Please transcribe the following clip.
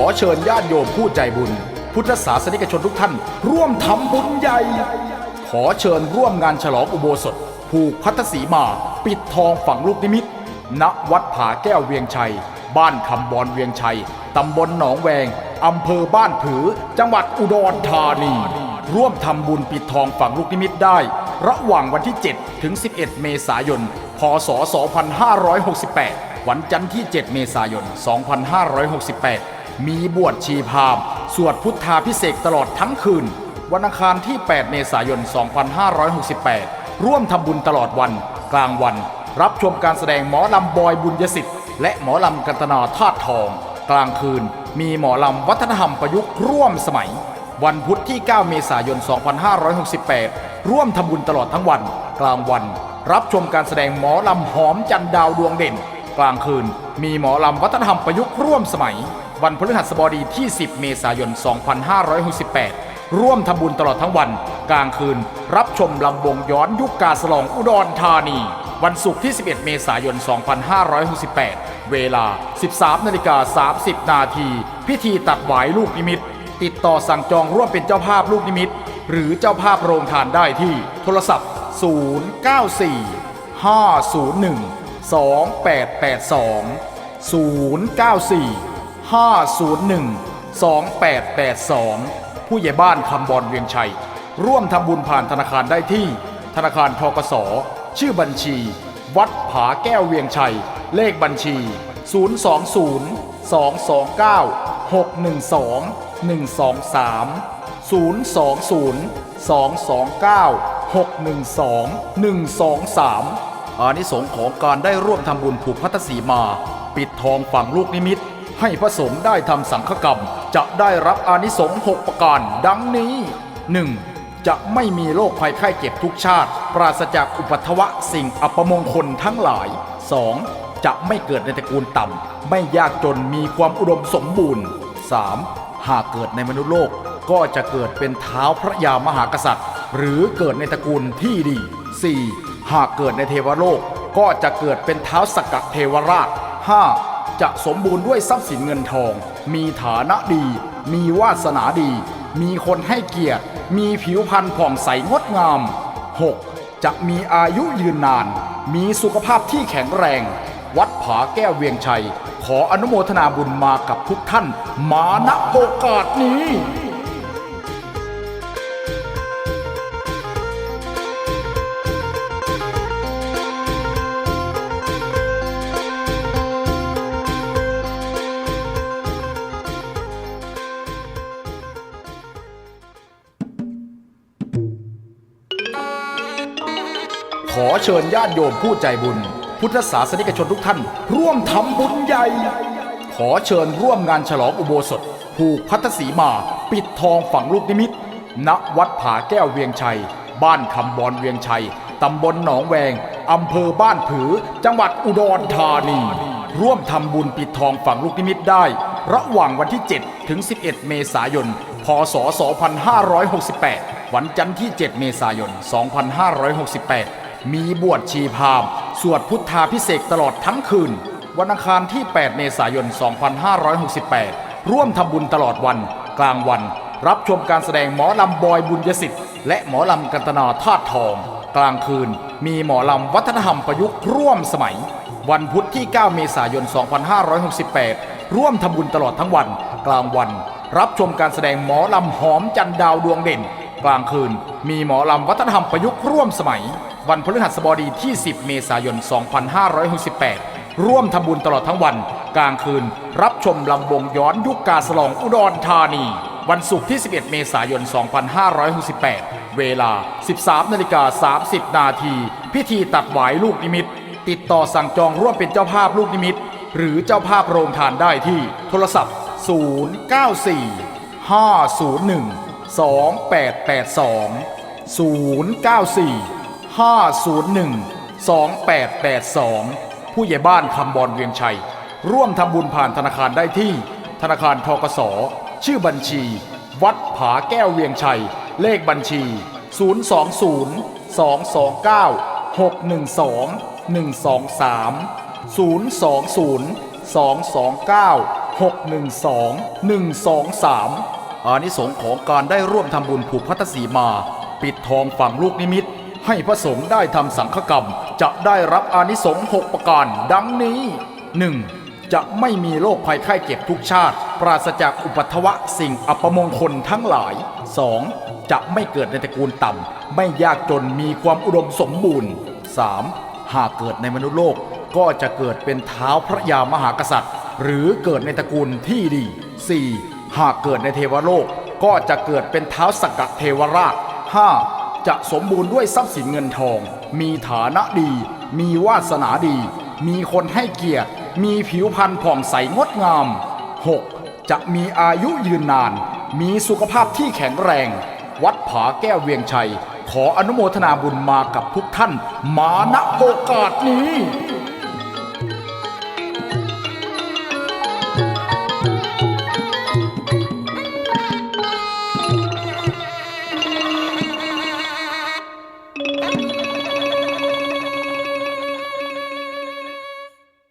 อเชิญญาติโยมผู้ใจบุญ พุทธศาสนิกชนทุกท่าน ร่วมทำบุญใหญ่ ขอเชิญร่วมงานฉลองอุโบสถ ผูกพัทธสีมา ปิดทองฝังลูกนิมิต ณ วัดผาแก้วเวียงชัย บ้านคำบอนเวียงชัย ตำบลหนองแวง อำเภอบ้านผือ จังหวัดอุดรธานี ร่วมทำบุญปิดทองฝังลูกนิมิตได้ ระหว่างวันที่ 7 ถึง 11 เมษายน พศ 2568 วันจันทร์ที่ 7 เมษายน 2568 มีบวชชีพามสวดพุทธาพิเศษตลอดทั้งคืน วันอังคารที่ 8 เมษายน 2568 ร่วมทำบุญตลอดวัน กลางวัน รับชมการแสดงหมอลำบอยบุญยสิทธิ์ และหมอลำกันตนาธาตุทอง กลางคืน มีหมอลำวัฒนธรรมประยุกต์ร่วมสมัย วันพุธที่ 9 เมษายน 2568 ร่วมทำบุญตลอดทั้งวัน กลางวัน รับชมการแสดงหมอลำหอมจันดาวดวงเด่น กลางคืน มีหมอลำวัฒนธรรมประยุกต์ร่วมสมัย วันพฤหัสบดีที่ 10 เมษายน 2568 ร่วมทำบุญตลอดทั้งวัน กลางคืน รับชมลำวงย้อนยุคกาสลองอุดรธานี วันศุกร์ที่ 11 เมษายน 2568 เวลา 13นาฬิกา30 นาที พิธีตัดหวายลูกนิมิต ติดต่อสั่งจองร่วมเป็นเจ้าภาพลูกนิมิต หรือเจ้าภาพโรงทานได้ที่ โทรศัพท์ 094 501 2882 094 501 2882 ผู้ใหญ่บ้านคำบอลเวียงชัย ร่วมทำบุญผ่านธนาคารได้ที่ ธนาคารทกส ชื่อบัญชี วัดผาแก้วเวียงชัย เลขบัญชี 020 229 612 123 020 229 612 123 อานิสงส์ของการได้ร่วมทำบุญผูกพัทธสีมา ปิดทองฝังลูกนิมิต ให้พระสงฆ์ได้ทำสังฆกรรม จะได้รับอานิสงส์หกประการ ดังนี้ 1. จะไม่มีโรคภัยไข้เจ็บทุกชาติ ปราศจากอุปัทวะสิ่งอัปมงคลทั้งหลาย 2. จะไม่เกิดในตระกูลต่ำ ไม่ยากจนมีความอุดมสมบูรณ์ 3. หากเกิดในมนุษย์โลกก็จะเกิดเป็นเท้าพระยามหากษัตริย์ หรือเกิดในตระกูลที่ดี 4. หากเกิดในเทวโลกก็จะเกิดเป็นเท้าสกกะเทวราช 5. จะสมบูรณ์ด้วยทรัพย์สินเงินทอง มีฐานะดี มีวาสนาดี มีคนให้เกียรติ มีผิวพรรณผ่องใสงดงาม 6. จะมีอายุยืนนาน มีสุขภาพที่แข็งแรง วัดผาแก้วเวียงชัย ขออนุโมทนาบุญมากับทุกท่าน มาณโอกาสนี้ ขอเชิญญาติโยมผู้ใจบุญ พุทธศาสนิกชนทุกท่าน ร่วมทำบุญใหญ่ ขอเชิญร่วมงานฉลองอุโบสถ ผูกพัทธสีมา ปิดทองฝังลูกนิมิต ณ วัดผาแก้วเวียงชัย บ้านคำบอนเวียงชัย ตำบลหนองแวง อำเภอบ้านผือ จังหวัดอุดรธานี ร่วมทำบุญปิดทองฝังลูกนิมิตได้ ระหว่างวันที่ 7 ถึง 11 เมษายน พศ 2568 วันจันทร์ที่ 7 เมษายน 2568 มีบวชชีพามสวดพุทธาพิเศษตลอดทั้งคืน วันอังคารที่ 8 เมษายน 2568 ร่วมทำบุญตลอดวัน กลางวัน รับชมการแสดงหมอลำบอยบุญยสิทธิ์ และหมอลำกันตนาธาตุทอง กลางคืน มีหมอลำวัฒนธรรมประยุกต์ร่วมสมัย วันพุธที่ 9 เมษายน 2568 ร่วมทำบุญตลอดทั้งวัน กลางวัน รับชมการแสดงหมอลำหอมจันดาวดวงเด่น กลางคืน มีหมอลำวัฒนธรรมประยุกต์ร่วมสมัย วันพฤหัสบดีที่ 10 เมษายน 2568 ร่วมทำบุญตลอดทั้งวัน กลางคืน รับชมลำวงย้อนยุคกาสลองอุดรธานี วันศุกร์ที่ 11 เมษายน 2568 เวลา 13นาฬิกา30 นาที พิธีตัดหวายลูกนิมิต ติดต่อสั่งจองร่วมเป็นเจ้าภาพลูกนิมิต หรือเจ้าภาพโรงทานได้ที่โทรศัพท์ 094 501 2882 094 501 2882 ผู้ใหญ่บ้านคำบอลเวียงชัย ร่วมทำบุญผ่านธนาคารได้ที่ ธนาคารทกส ชื่อบัญชี วัดผาแก้วเวียงชัย เลขบัญชี 020 229 612 123 020 229 612 123 อานิสงส์ของการได้ร่วมทำบุญผูกพัทธสีมา ปิดทองฝังลูกนิมิต ให้พระสงฆ์ได้ทำสังฆกรรม จะได้รับอานิสงส์6ประการ ดังนี้ 1. จะไม่มีโรคภัยไข้เจ็บทุกชาติ ปราศจากอุปัทวะสิ่งอัปมงคลทั้งหลาย 2. จะไม่เกิดในตระกูลต่ำ ไม่ยากจนมีความอุดมสมบูรณ์ 3. หากเกิดในมนุษย์โลกก็จะเกิดเป็นเท้าพระยามหากษัตริย์ หรือเกิดในตระกูลที่ดี 4. หากเกิดในเทวโลกก็จะเกิดเป็นเท้าสกกัดเทวราช 5. จะสมบูรณ์ด้วยทรัพย์สินเงินทอง มีฐานะดี มีวาสนาดี มีคนให้เกียรติ มีผิวพรรณผ่องใสงดงาม 6. จะมีอายุยืนนาน มีสุขภาพที่แข็งแรง วัดผาแก้วเวียงชัย ขออนุโมทนาบุญมากับทุกท่าน มาณโอกาสนี้